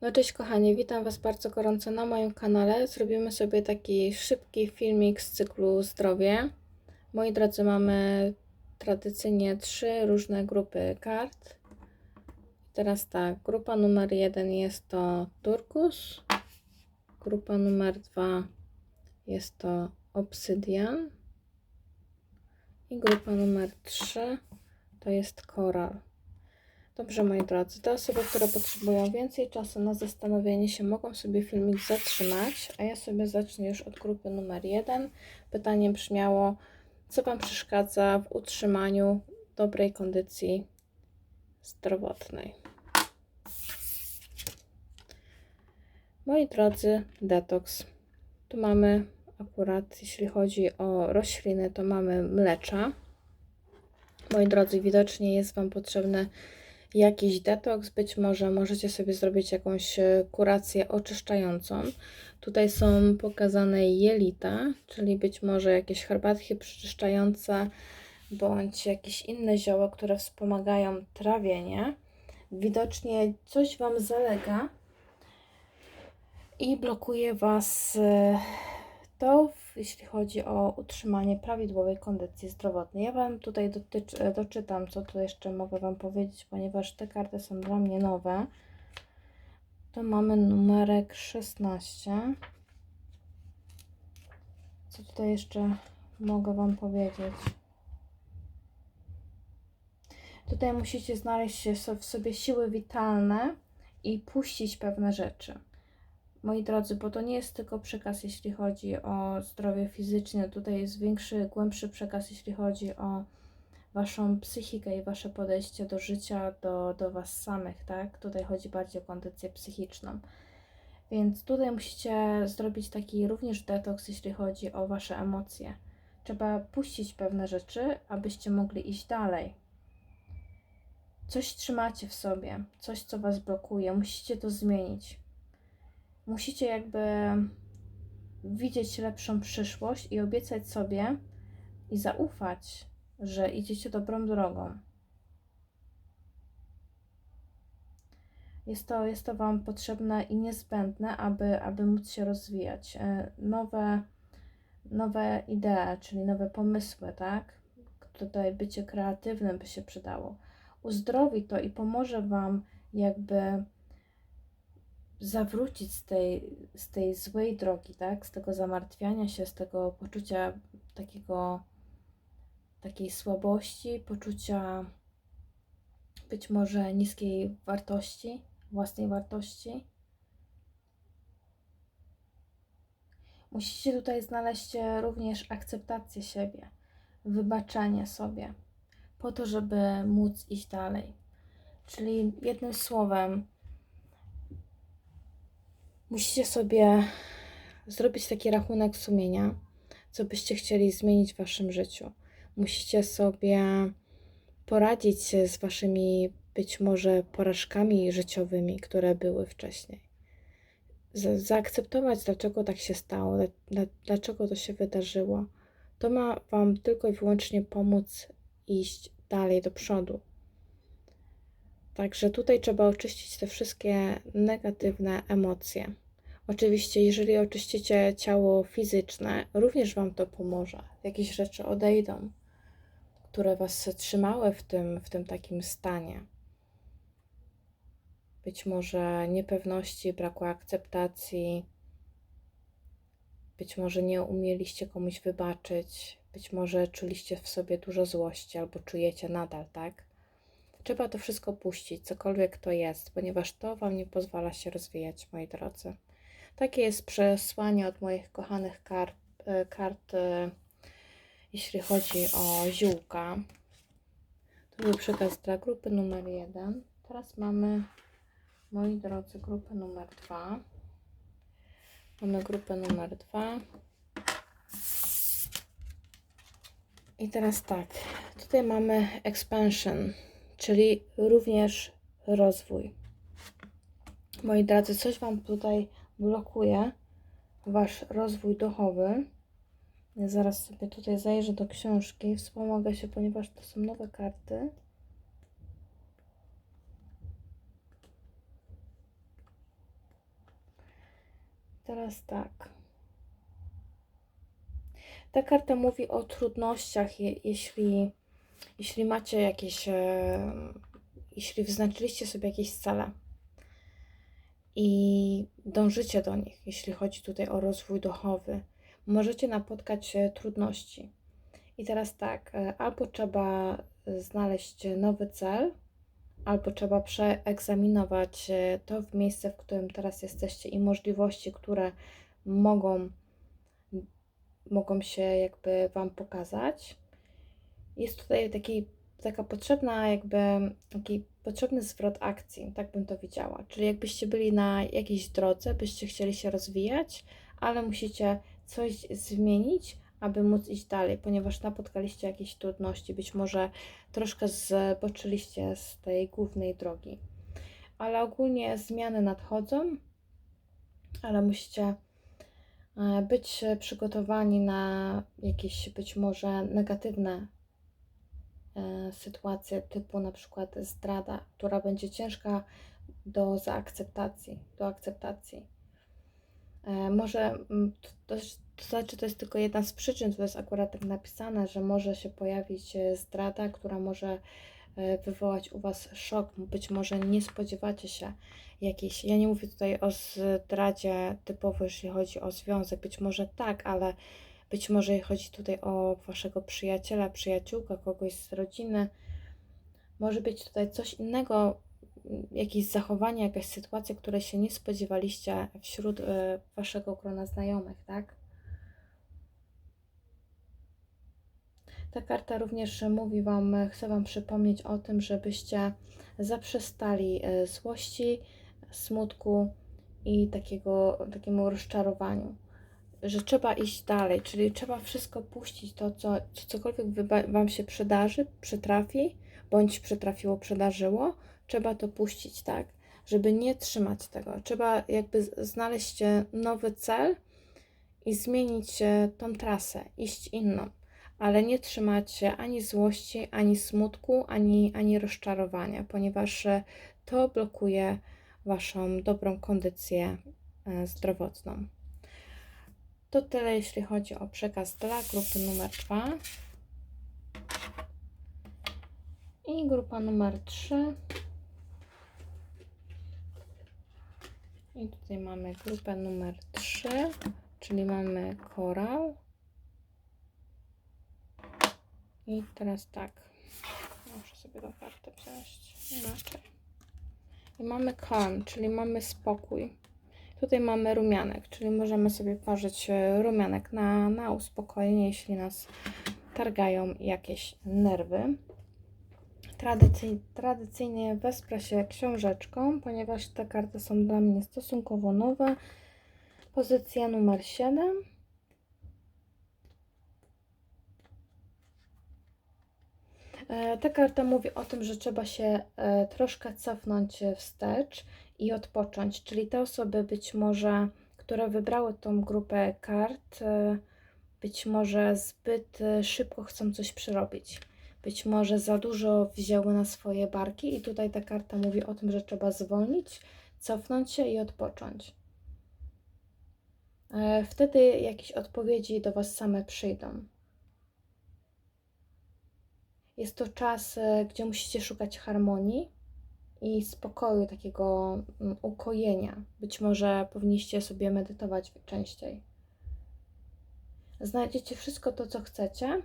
No cześć kochani, witam Was bardzo gorąco na moim kanale. Zrobimy sobie taki szybki filmik z cyklu zdrowie. Moi drodzy, mamy tradycyjnie trzy różne grupy kart. Teraz tak, grupa numer jeden jest to turkus. Grupa numer dwa jest to obsydian. I grupa numer trzy to jest koral. Dobrze, moi drodzy, te osoby, które potrzebują więcej czasu na zastanowienie się, mogą sobie filmik zatrzymać, a ja sobie zacznę już od grupy numer jeden. Pytanie brzmiało, co Wam przeszkadza w utrzymaniu dobrej kondycji zdrowotnej? Moi drodzy, detoks. Tu mamy akurat, jeśli chodzi o rośliny, to mamy mlecza. Moi drodzy, widocznie jest Wam potrzebne jakiś detoks, być może możecie sobie zrobić jakąś e, kurację oczyszczającą. Tutaj są pokazane jelita, czyli być może jakieś herbatki przeczyszczające, bądź jakieś inne zioła, które wspomagają trawienie. Widocznie coś Wam zalega i blokuje Was e, to, jeśli chodzi o utrzymanie prawidłowej kondycji zdrowotnej. Ja Wam tutaj dotycz, doczytam, co tu jeszcze mogę Wam powiedzieć, ponieważ te karty są dla mnie nowe. To mamy numerek 16. Co tutaj jeszcze mogę Wam powiedzieć? Tutaj musicie znaleźć w sobie siły witalne i puścić pewne rzeczy moi drodzy, bo to nie jest tylko przekaz, jeśli chodzi o zdrowie fizyczne, tutaj jest większy, głębszy przekaz, jeśli chodzi o Waszą psychikę i Wasze podejście do życia, do, do Was samych, tak? Tutaj chodzi bardziej o kondycję psychiczną. Więc tutaj musicie zrobić taki również detoks, jeśli chodzi o Wasze emocje. Trzeba puścić pewne rzeczy, abyście mogli iść dalej. Coś trzymacie w sobie, coś, co Was blokuje, musicie to zmienić musicie jakby widzieć lepszą przyszłość i obiecać sobie i zaufać, że idziecie dobrą drogą. Jest to, jest to Wam potrzebne i niezbędne, aby, aby móc się rozwijać. E, nowe, nowe idee, czyli nowe pomysły, tak? Tutaj bycie kreatywnym by się przydało. Uzdrowi to i pomoże Wam jakby zawrócić z tej, z tej złej drogi, tak? Z tego zamartwiania się, z tego poczucia takiego, takiej słabości, poczucia być może niskiej wartości, własnej wartości. Musicie tutaj znaleźć również akceptację siebie, wybaczenie sobie, po to, żeby móc iść dalej. Czyli jednym słowem, Musicie sobie zrobić taki rachunek sumienia, co byście chcieli zmienić w waszym życiu. Musicie sobie poradzić z waszymi być może porażkami życiowymi, które były wcześniej. zaakceptować, dlaczego tak się stało, dlaczego to się wydarzyło. To ma Wam tylko i wyłącznie pomóc iść dalej do przodu. Także tutaj trzeba oczyścić te wszystkie negatywne emocje. Oczywiście, jeżeli oczyścicie ciało fizyczne, również Wam to pomoże. Jakieś rzeczy odejdą, które Was trzymały w tym, w tym takim stanie. Być może niepewności, braku akceptacji, być może nie umieliście komuś wybaczyć, być może czuliście w sobie dużo złości albo czujecie nadal, tak? Trzeba to wszystko puścić, cokolwiek to jest, ponieważ to Wam nie pozwala się rozwijać, moi drodzy. Takie jest przesłanie od moich kochanych kart, e, kart e, jeśli chodzi o ziółka. To był przekaz dla grupy numer jeden. Teraz mamy, moi drodzy, grupę numer dwa. Mamy grupę numer dwa. I teraz tak, tutaj mamy expansion, czyli również rozwój. Moi drodzy, coś Wam tutaj blokuje Wasz rozwój duchowy. Ja zaraz sobie tutaj zajrzę do książki, wspomogę się, ponieważ to są nowe karty. teraz tak. Ta karta mówi o trudnościach, je, jeśli, jeśli macie jakieś, e, jeśli wyznaczyliście sobie jakieś cele i dążycie do nich, jeśli chodzi tutaj o rozwój duchowy, możecie napotkać e, trudności. I teraz tak, e, albo trzeba znaleźć nowy cel, albo trzeba przeegzaminować to w miejsce, w którym teraz jesteście i możliwości, które mogą, mogą się jakby Wam pokazać. Jest tutaj taki, taka potrzebna jakby, taki potrzebny zwrot akcji, tak bym to widziała. Czyli jakbyście byli na jakiejś drodze, byście chcieli się rozwijać, ale musicie coś zmienić, aby móc iść dalej, ponieważ napotkaliście jakieś trudności, być może troszkę zboczyliście z tej głównej drogi. Ale ogólnie zmiany nadchodzą, ale musicie e, być przygotowani na jakieś być może negatywne e, sytuacje, typu na przykład zdrada, która będzie ciężka do zaakceptacji, do akceptacji. E, może mm, to, to znaczy, to jest tylko jedna z przyczyn, to jest akurat tak napisane, że może się pojawić e, zdrada, która może wywołać u Was szok. Być może nie spodziewacie się jakiejś. Ja nie mówię tutaj o zdradzie typowo, jeśli chodzi o związek. Być może tak, ale być może chodzi tutaj o Waszego przyjaciela, przyjaciółka, kogoś z rodziny. Może być tutaj coś innego, jakieś zachowanie, jakaś sytuacja, której się nie spodziewaliście wśród e, Waszego grona znajomych, tak? Ta karta również mówi Wam, chcę Wam przypomnieć o tym, żebyście zaprzestali e, złości, smutku i takiego, takiemu rozczarowaniu. Że trzeba iść dalej, czyli trzeba wszystko puścić, to co, cokolwiek Wam się przydarzy, przytrafi, bądź przytrafiło, przydarzyło, trzeba to puścić, tak? Żeby nie trzymać tego. Trzeba jakby znaleźć nowy cel i zmienić tą trasę, iść inną ale nie trzymać się ani złości, ani smutku, ani, ani rozczarowania, ponieważ e, to blokuje Waszą dobrą kondycję e, zdrowotną. To tyle, jeśli chodzi o przekaz dla grupy numer 2. I grupa numer 3. I tutaj mamy grupę numer 3, czyli mamy korał, I teraz tak. Muszę sobie tą kartę wziąć inaczej. I mamy calm, czyli mamy spokój. Tutaj mamy rumianek, czyli możemy sobie parzyć e, rumianek na, na uspokojenie, jeśli nas targają jakieś nerwy. Tradycyj, tradycyjnie wesprę się książeczką, ponieważ te karty są dla mnie stosunkowo nowe. Pozycja numer 7. E, ta karta mówi o tym, że trzeba się e, troszkę cofnąć wstecz i odpocząć, czyli te osoby być może, które wybrały tą grupę kart, e, być może zbyt szybko chcą coś przerobić. Być może za dużo wzięły na swoje barki, i tutaj ta karta mówi o tym, że trzeba zwolnić, cofnąć się i odpocząć. Wtedy jakieś odpowiedzi do Was same przyjdą. Jest to czas, e, gdzie musicie szukać harmonii i spokoju, takiego mm, ukojenia. Być może powinniście sobie medytować częściej. Znajdziecie wszystko to, co chcecie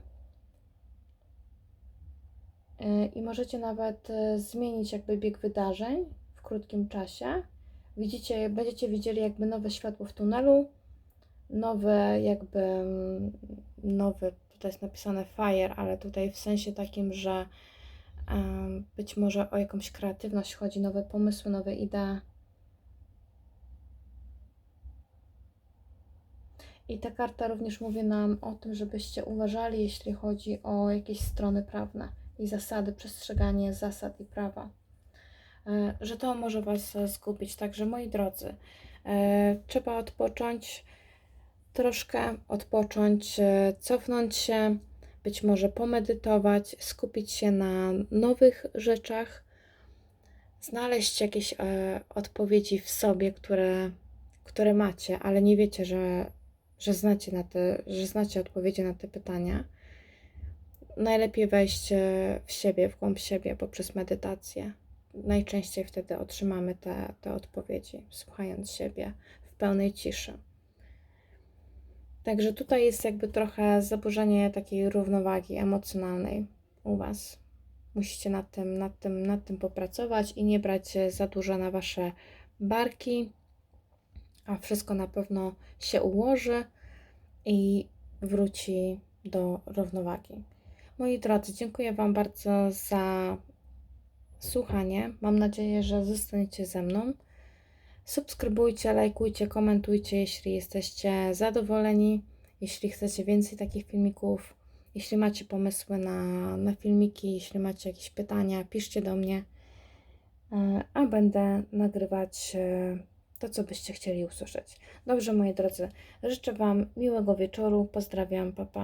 e, i możecie nawet e, zmienić jakby bieg wydarzeń w krótkim czasie. Widzicie, będziecie widzieli jakby nowe światło w tunelu, nowe jakby mm, nowy tutaj jest napisane fire, ale tutaj w sensie takim, że być może o jakąś kreatywność chodzi, nowe pomysły, nowe idee. I ta karta również mówi nam o tym, żebyście uważali, jeśli chodzi o jakieś strony prawne i zasady, przestrzeganie zasad i prawa. E, że to może Was zgubić. Także moi drodzy, e, trzeba odpocząć troszkę odpocząć, e, cofnąć się, być może pomedytować, skupić się na nowych rzeczach, znaleźć jakieś e, odpowiedzi w sobie, które, które macie, ale nie wiecie, że, że, znacie na te, że znacie odpowiedzi na te pytania, najlepiej wejść e, w siebie, w głąb siebie poprzez medytację. Najczęściej wtedy otrzymamy te, te odpowiedzi, słuchając siebie w pełnej ciszy. Także tutaj jest jakby trochę zaburzenie takiej równowagi emocjonalnej u Was. Musicie nad tym, nad tym, nad tym popracować i nie brać za dużo na Wasze barki, a wszystko na pewno się ułoży i wróci do równowagi. Moi drodzy, dziękuję Wam bardzo za słuchanie. Mam nadzieję, że zostaniecie ze mną. Subskrybujcie, lajkujcie, komentujcie, jeśli jesteście zadowoleni, jeśli chcecie więcej takich filmików, jeśli macie pomysły na, na filmiki, jeśli macie jakieś pytania, piszcie do mnie, e, a będę nagrywać e, to, co byście chcieli usłyszeć. Dobrze, moi drodzy, życzę Wam miłego wieczoru, pozdrawiam, papa.